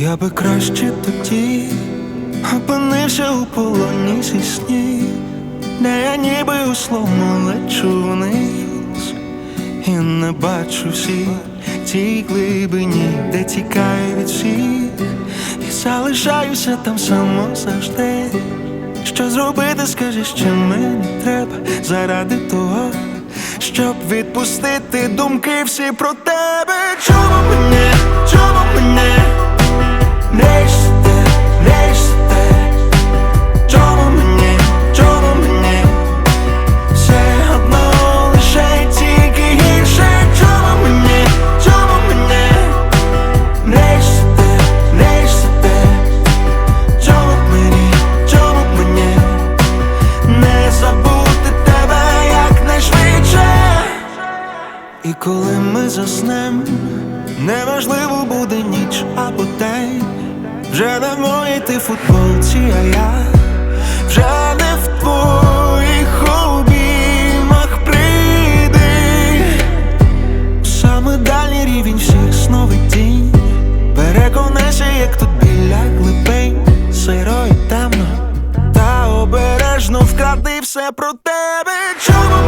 Я би краще тоді опинився у полоні зі снів, де я ніби у словно лечу вниз і не бачу всіх тій глибині, де тікаю від всіх, і залишаюся там само завжди. Що зробити, скажи, що мені треба заради того, щоб відпустити думки всі про тебе. Чому І коли ми заснем, неважливо буде ніч або день, вже не в моїй ти футболці, а я вже не в твоїх обіймах прийди. Саме дальній рівень всіх сновидінь. Переконайся, як тут біля глибин Сиро і темно Та обережно вкради все про тебе. Чому